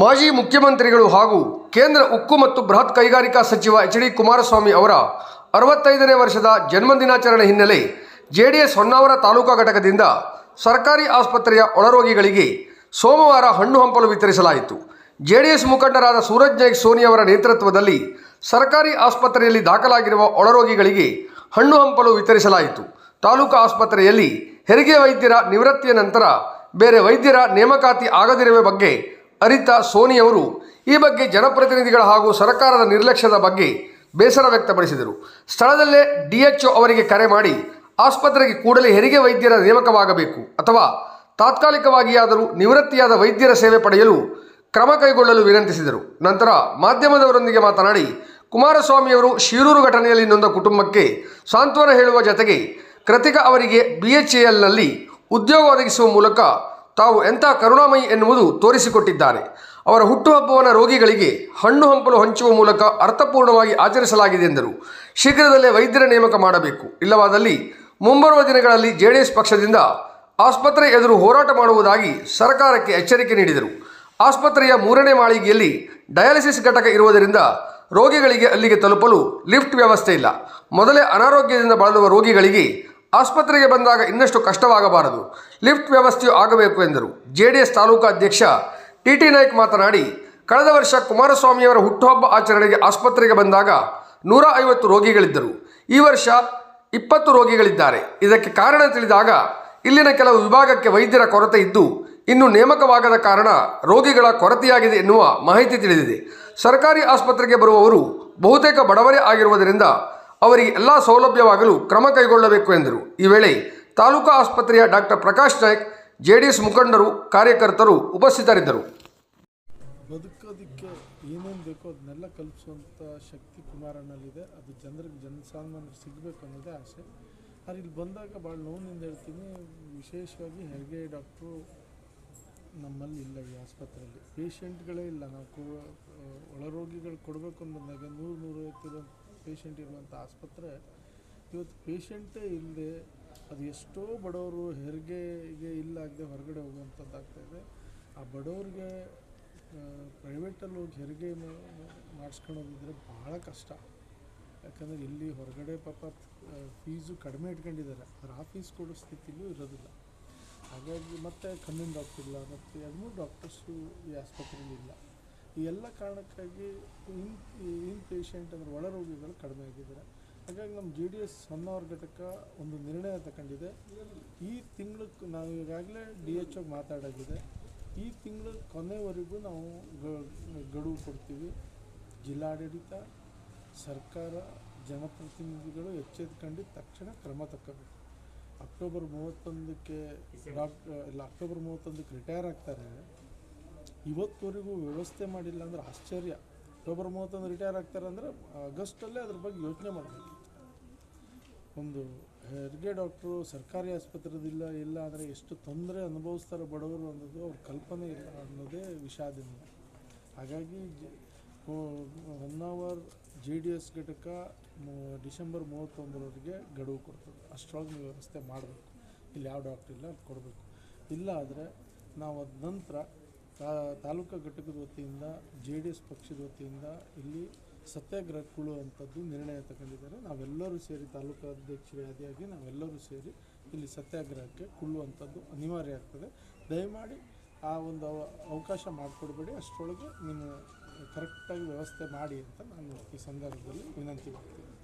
ಮಾಜಿ ಮುಖ್ಯಮಂತ್ರಿಗಳು ಹಾಗೂ ಕೇಂದ್ರ ಉಕ್ಕು ಮತ್ತು ಬೃಹತ್ ಕೈಗಾರಿಕಾ ಸಚಿವ ಎಚ್ ಡಿ ಕುಮಾರಸ್ವಾಮಿ ಅವರ ಅರವತ್ತೈದನೇ ವರ್ಷದ ಜನ್ಮದಿನಾಚರಣೆ ಹಿನ್ನೆಲೆ ಜೆಡಿಎಸ್ ಹೊನ್ನಾವರ ತಾಲೂಕಾ ಘಟಕದಿಂದ ಸರ್ಕಾರಿ ಆಸ್ಪತ್ರೆಯ ಒಳರೋಗಿಗಳಿಗೆ ಸೋಮವಾರ ಹಣ್ಣು ಹಂಪಲು ವಿತರಿಸಲಾಯಿತು. ಜೆಡಿಎಸ್ ಮುಖಂಡರಾದ ಸೂರಜ್ ನಾಯ್ಕ್ ಸೋನಿ ಅವರ ನೇತೃತ್ವದಲ್ಲಿ ಸರ್ಕಾರಿ ಆಸ್ಪತ್ರೆಯಲ್ಲಿ ದಾಖಲಾಗಿರುವ ಒಳರೋಗಿಗಳಿಗೆ ಹಣ್ಣು ಹಂಪಲು ವಿತರಿಸಲಾಯಿತು. ತಾಲೂಕಾ ಆಸ್ಪತ್ರೆಯಲ್ಲಿ ಹೆರಿಗೆ ವೈದ್ಯರ ನಿವೃತ್ತಿಯ ನಂತರ ಬೇರೆ ವೈದ್ಯರ ನೇಮಕಾತಿ ಆಗದಿರುವ ಬಗ್ಗೆ ಅರಿತ ಸೋನಿಯವರು ಈ ಬಗ್ಗೆ ಜನಪ್ರತಿನಿಧಿಗಳ ಹಾಗೂ ಸರ್ಕಾರದ ನಿರ್ಲಕ್ಷ್ಯದ ಬಗ್ಗೆ ಬೇಸರ ವ್ಯಕ್ತಪಡಿಸಿದರು. ಸ್ಥಳದಲ್ಲೇ ಡಿಎಚ್ಒ ಅವರಿಗೆ ಕರೆ ಮಾಡಿ ಆಸ್ಪತ್ರೆಗೆ ಕೂಡಲೇ ಹೆರಿಗೆ ವೈದ್ಯರ ನೇಮಕವಾಗಬೇಕು ಅಥವಾ ತಾತ್ಕಾಲಿಕವಾಗಿಯಾದರೂ ನಿವೃತ್ತಿಯಾದ ವೈದ್ಯರ ಸೇವೆ ಪಡೆಯಲು ಕ್ರಮ ಕೈಗೊಳ್ಳಲು ವಿನಂತಿಸಿದರು. ನಂತರ ಮಾಧ್ಯಮದವರೊಂದಿಗೆ ಮಾತನಾಡಿ ಕುಮಾರಸ್ವಾಮಿಯವರು ಶಿರೂರು ಘಟನೆಯಲ್ಲಿ ನೊಂದ ಕುಟುಂಬಕ್ಕೆ ಸಾಂತ್ವನ ಹೇಳುವ ಜತೆಗೆ ಕೃತಿಕ ಅವರಿಗೆ ಬಿಎಚ್ಎಎಲ್ನಲ್ಲಿ ಉದ್ಯೋಗ ಒದಗಿಸುವ ಮೂಲಕ ತಾವು ಎಂಥ ಕರುಣಾಮಯಿ ಎನ್ನುವುದು ತೋರಿಸಿಕೊಟ್ಟಿದ್ದಾರೆ. ಅವರ ಹುಟ್ಟುಹಬ್ಬವನ್ನು ರೋಗಿಗಳಿಗೆ ಹಣ್ಣು ಹಂಪಲು ಹಂಚುವ ಮೂಲಕ ಅರ್ಥಪೂರ್ಣವಾಗಿ ಆಚರಿಸಲಾಗಿದೆ ಎಂದರು. ಶೀಘ್ರದಲ್ಲೇ ವೈದ್ಯರ ನೇಮಕ ಮಾಡಬೇಕು. ಇಲ್ಲವಾದಲ್ಲಿ ಮುಂಬರುವ ದಿನಗಳಲ್ಲಿ ಜೆಡಿಎಸ್ ಪಕ್ಷದಿಂದ ಆಸ್ಪತ್ರೆ ಎದುರು ಹೋರಾಟ ಮಾಡುವುದಾಗಿ ಸರ್ಕಾರಕ್ಕೆ ಎಚ್ಚರಿಕೆ ನೀಡಿದರು. ಆಸ್ಪತ್ರೆಯ ಮೂರನೇ ಮಾಳಿಗೆಯಲ್ಲಿ ಡಯಾಲಿಸಿಸ್ ಘಟಕ ಇರುವುದರಿಂದ ರೋಗಿಗಳಿಗೆ ಅಲ್ಲಿಗೆ ತಲುಪಲು ಲಿಫ್ಟ್ ವ್ಯವಸ್ಥೆ ಇಲ್ಲ. ಮೊದಲೇ ಅನಾರೋಗ್ಯದಿಂದ ಬಳಲುವ ರೋಗಿಗಳಿಗೆ ಆಸ್ಪತ್ರೆಗೆ ಬಂದಾಗ ಇನ್ನಷ್ಟು ಕಷ್ಟವಾಗಬಾರದು. ಲಿಫ್ಟ್ ವ್ಯವಸ್ಥೆಯು ಆಗಬೇಕು ಎಂದರು. ಜೆಡಿಎಸ್ ತಾಲೂಕಾ ಅಧ್ಯಕ್ಷ ಟಿ ಟಿ ನಾಯ್ಕ್ ಮಾತನಾಡಿ, ಕಳೆದ ವರ್ಷ ಕುಮಾರಸ್ವಾಮಿಯವರ ಹುಟ್ಟುಹಬ್ಬ ಆಚರಣೆಗೆ ಆಸ್ಪತ್ರೆಗೆ ಬಂದಾಗ ನೂರ ಐವತ್ತು ರೋಗಿಗಳಿದ್ದರು. ಈ ವರ್ಷ ಇಪ್ಪತ್ತು ರೋಗಿಗಳಿದ್ದಾರೆ. ಇದಕ್ಕೆ ಕಾರಣ ತಿಳಿದಾಗ, ಇಲ್ಲಿನ ಕೆಲವು ವಿಭಾಗಕ್ಕೆ ವೈದ್ಯರ ಕೊರತೆ ಇದ್ದು, ಇನ್ನು ನೇಮಕವಾಗದ ಕಾರಣ ರೋಗಿಗಳ ಕೊರತೆಯಾಗಿದೆ ಎನ್ನುವ ಮಾಹಿತಿ ತಿಳಿದಿದೆ. ಸರ್ಕಾರಿ ಆಸ್ಪತ್ರೆಗೆ ಬರುವವರು ಬಹುತೇಕ ಬಡವರೇ ಆಗಿರುವುದರಿಂದ ಅವರಿಗೆ ಎಲ್ಲ ಸೌಲಭ್ಯವಾಗಲು ಕ್ರಮ ಕೈಗೊಳ್ಳಬೇಕು ಎಂದರು. ಈ ವೇಳೆ ತಾಲೂಕಾ ಆಸ್ಪತ್ರೆಯ ಡಾಕ್ಟರ್ ಪ್ರಕಾಶ್ ನಾಯ್ಕ್, ಜೆಡಿಎಸ್ ಮುಖಂಡರು, ಕಾರ್ಯಕರ್ತರು ಉಪಸ್ಥಿತರಿದ್ದರು. ಬದುಕೋದಕ್ಕೆ ಏನೇನು ಬೇಕೋ ಅದನ್ನೆಲ್ಲ ಕಲ್ಪಿಸುವಂಥ ಶಕ್ತಿ ಕುಮಾರಣ್ಣಲ್ಲಿದೆ. ಅದು ಜನರಿಗೆ ಜನಸಾಮಾನ್ಯರು ಸಿಗಬೇಕು ಅನ್ನೋದೇ ಆಸೆ. ಆದರೆ ಇಲ್ಲಿ ಬಂದಾಗ ಭಾಳ ನೋವಿನಿಂದ ಹೇಳ್ತೀನಿ, ವಿಶೇಷವಾಗಿ ಹೆರಿಗೆ ಡಾಕ್ಟ್ರು ನಮ್ಮಲ್ಲಿ ಇಲ್ಲ ಈ ಆಸ್ಪತ್ರೆಯಲ್ಲಿ. ಪೇಷಂಟ್ಗಳೇ ಇಲ್ಲ. ನಾವು ಕೊ ಒಳರೋಗಿಗಳು ಕೊಡಬೇಕು ಬಂದಾಗ ನೂರು ನೂರೈವತ್ತು ಪೇಷಂಟ್ ಇರುವಂಥ ಆಸ್ಪತ್ರೆ, ಇವತ್ತು ಪೇಷಂಟೇ ಇಲ್ಲದೆ ಅದು ಎಷ್ಟೋ ಬಡವರು ಹೆರಿಗೆಗೆ ಇಲ್ಲಾಗದೆ ಹೊರಗಡೆ ಹೋಗುವಂಥದ್ದಾಗ್ತಾಯಿದೆ ಆ ಬಡವ್ರಿಗೆ ಪ್ರೈವೇಟಲ್ಲಿ ಹೋಗಿ ಹೆರಿಗೆ ಮಾಡಿಸ್ಕೊಳೋದಿದ್ರೆ ಭಾಳ ಕಷ್ಟ. ಯಾಕಂದರೆ ಇಲ್ಲಿ ಹೊರಗಡೆ ಪಾಪ ಫೀಸು ಕಡಿಮೆ ಇಟ್ಕೊಂಡಿದ್ದಾರೆ. ಅವ್ರು ಆ ಫೀಸ್ ಕೊಡೋ ಸ್ಥಿತಿಲೂ ಇರೋದಿಲ್ಲ. ಹಾಗಾಗಿ ಮತ್ತೆ ಕಣ್ಣಿನ ಡಾಕ್ಟ್ರ್ ಇಲ್ಲ, ಮತ್ತು ಎರಡು ಮೂರು ಡಾಕ್ಟರ್ಸು ಈ ಆಸ್ಪತ್ರೆಯಲ್ಲಿ ಇಲ್ಲ. ಈ ಎಲ್ಲ ಕಾರಣಕ್ಕಾಗಿ ಇನ್ ಇನ್ ಪೇಷಂಟ್ ಅಂದರೆ ಒಳ ರೋಗಿಗಳು ಕಡಿಮೆ ಆಗಿದ್ದಾರೆ. ಹಾಗಾಗಿ ನಮ್ಮ ಜೆ ಡಿ ಎಸ್ ಹೊನ್ನಾವರ ಘಟಕ ಒಂದು ನಿರ್ಣಯ ತಗೊಂಡಿದೆ. ಈ ತಿಂಗಳು ನಾವು ಈಗಾಗಲೇ ಡಿ ಎಚ್ ಒಗೆ ಮಾತಾಡಾಗಿದೆ. ಈ ತಿಂಗಳು ಕೊನೆವರೆಗೂ ನಾವು ಗಡುವು ಕೊಡ್ತೀವಿ. ಜಿಲ್ಲಾಡಳಿತ ಸರ್ಕಾರ ಜನಪ್ರತಿನಿಧಿಗಳು ಎಚ್ಚೆತ್ಕೊಂಡು ತಕ್ಷಣ ಕ್ರಮ ತಗೋಬೇಕು ಅಕ್ಟೋಬರ್ ಮೂವತ್ತೊಂದಕ್ಕೆ ಡಾಕ್ಟರ್ ಇಲ್ಲ ಅಕ್ಟೋಬರ್ ಮೂವತ್ತೊಂದಕ್ಕೆ ರಿಟೈರ್ ಆಗ್ತಾರೆ. ಇವತ್ತುವರೆಗೂ ವ್ಯವಸ್ಥೆ ಮಾಡಿಲ್ಲ ಅಂದ್ರೆ ಆಶ್ಚರ್ಯ. ಅಕ್ಟೋಬರ್ ಮೂವತ್ತೊಂದು ರಿಟೈರ್ ಆಗ್ತಾರೆ ಅಂದರೆ ಆಗಸ್ಟಲ್ಲೇ ಅದ್ರ ಬಗ್ಗೆ ಯೋಚನೆ ಮಾಡಬೇಕು. ಒಂದು ಹೆರಿಗೆ ಡಾಕ್ಟ್ರು ಸರ್ಕಾರಿ ಆಸ್ಪತ್ರೆದಿಲ್ಲ, ಇಲ್ಲ ಅಂದರೆ ಎಷ್ಟು ತೊಂದರೆ ಅನುಭವಿಸ್ತಾರೆ ಬಡವರು ಅನ್ನೋದು ಅವ್ರ ಕಲ್ಪನೆ ಇಲ್ಲ ಅನ್ನೋದೇ ವಿಷಾದನೀಯ ಹಾಗಾಗಿ one hour J D S ಘಟಕ ಡಿಸೆಂಬರ್ ಮೂವತ್ತೊಂದರವರೆಗೆ ಗಡುವು ಕೊಡ್ತದೆ. ಅಷ್ಟರೊಳಗೆ ವ್ಯವಸ್ಥೆ ಮಾಡಬೇಕು. ಇಲ್ಲಿ ಯಾವ ಡಾಕ್ಟ್ರ್ ಇಲ್ಲ ಅದು ಕೊಡಬೇಕು. ಇಲ್ಲ ಆದರೆ ನಾವು ಅದ ನಂತರ ತಾಲೂಕಾ ಘಟಕದ ವತಿಯಿಂದ, ಜೆ ಡಿ ಎಸ್ ಪಕ್ಷದ ವತಿಯಿಂದ ಇಲ್ಲಿ ಸತ್ಯಾಗ್ರಹ ಕುಳು ಅಂಥದ್ದು ನಿರ್ಣಯ ತಗೊಂಡಿದ್ದಾರೆ. ನಾವೆಲ್ಲರೂ ಸೇರಿ ತಾಲೂಕು ಅಧ್ಯಕ್ಷರೇ ಆದಿಯಾಗಿ ನಾವೆಲ್ಲರೂ ಸೇರಿ ಇಲ್ಲಿ ಸತ್ಯಾಗ್ರಹಕ್ಕೆ ಕುಳ್ಳುವಂಥದ್ದು ಅನಿವಾರ್ಯ ಆಗ್ತದೆ. ದಯಮಾಡಿ ಆ ಒಂದು ಅವ- ಅವಕಾಶ ಮಾಡಿಕೊಡ್ಬೇಡಿ. ಅಷ್ಟರೊಳಗೆ ನೀವು ಕರೆಕ್ಟಾಗಿ ವ್ಯವಸ್ಥೆ ಮಾಡಿ ಅಂತ ನಾನು ಈ ಸಂದರ್ಭದಲ್ಲಿ ವಿನಂತಿ ಮಾಡ್ತೀನಿ.